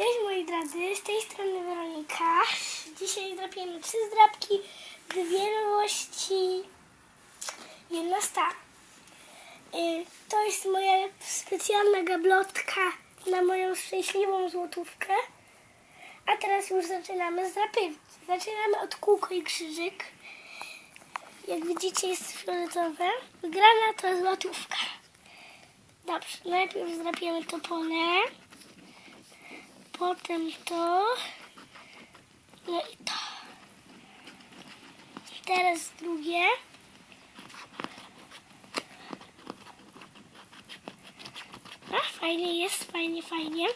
Cześć moi drodzy, z tej strony Weronika. Dzisiaj zdrapiemy trzy zdrapki, nowości, jedna stara. Y, To jest moja specjalna gablotka na moją szczęśliwą złotówkę. A teraz już zaczynamy zdrapywać. Zaczynamy od kółko i krzyżyk. Jak widzicie jest fioletowe. Wygrana to złotówka. Dobrze, najpierw zdrapiemy to pole. Potem to. No i to. Teraz drugie. A, fajnie jest, fajnie, fajnie.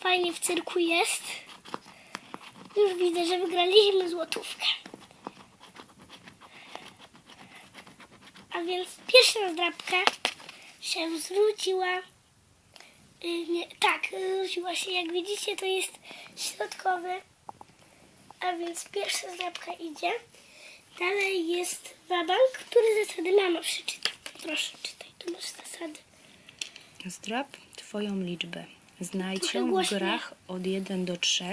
Fajnie w cyrku jest. Już widzę, że wygraliśmy złotówkę. A więc pierwsza zdrabka się zwróciła. Y, Nie, tak, zwróciła się. Jak widzicie, to jest środkowy. A więc pierwsza zdrabka idzie. Dalej jest wabank, który zasady mama przeczyta. Proszę, czytaj, tu masz zasady. Zdrap Twoją liczbę. Znajdź ją w grach od 1 do 3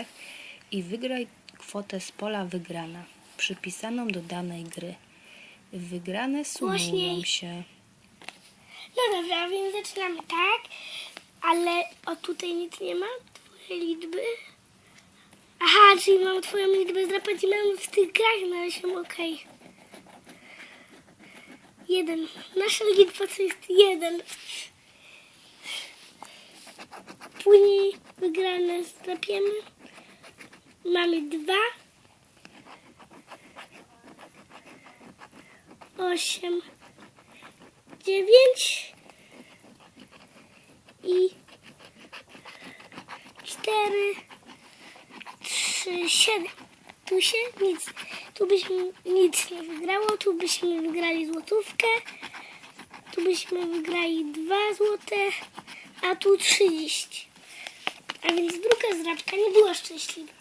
i wygraj kwotę z pola wygrana, przypisaną do danej gry. Wygrane sumują Głośniej. się. No dobra, a więc zaczynamy tak, ale o tutaj nic nie ma, twoje liczby. Aha, czyli mam twoją liczbę zdrapać i mam w tych grach znaleźć ją, okej. Jeden. Nasza liczba to jest jeden. Później wygrane zdrapiemy. Mamy dwa. Osiem dziewięć i cztery, trzy, siedem. Tu się nic, tu byśmy nic nie wygrało, tu byśmy wygrali złotówkę, tu byśmy wygrali dwa złote, a tu trzydzieści. A więc druga zdrabka nie była szczęśliwa.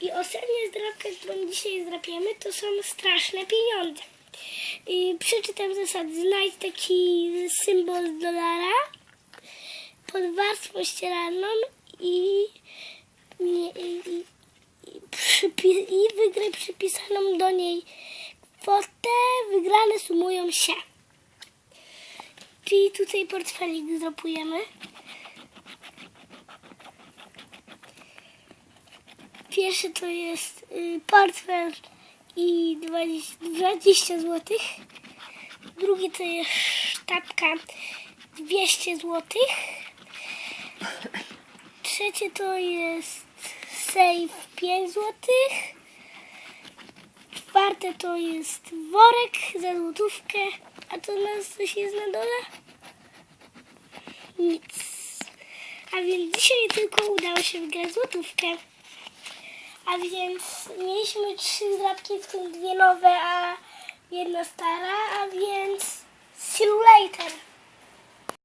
I ostatnia zdrabka, którą dzisiaj zdrapiemy, to są straszne pieniądze. I przeczytam zasady. Znajdź taki symbol dolara pod warstwą ścieralną i, i, i, przypi- i przypisaną do niej kwotę. Wygrane sumują się. Czyli tutaj portfelik zdropujemy. Pierwszy to jest y, portfel i 20, 20 zł. Drugi to jest sztabka 200 zł. Trzecie to jest safe 5 zł. Czwarte to jest worek za złotówkę. A to nas coś jest na dole? Nic. A więc dzisiaj tylko udało się wygrać złotówkę. A więc mieliśmy trzy zdrabki, w tym dwie nowe, a jedna stara, a więc see you later.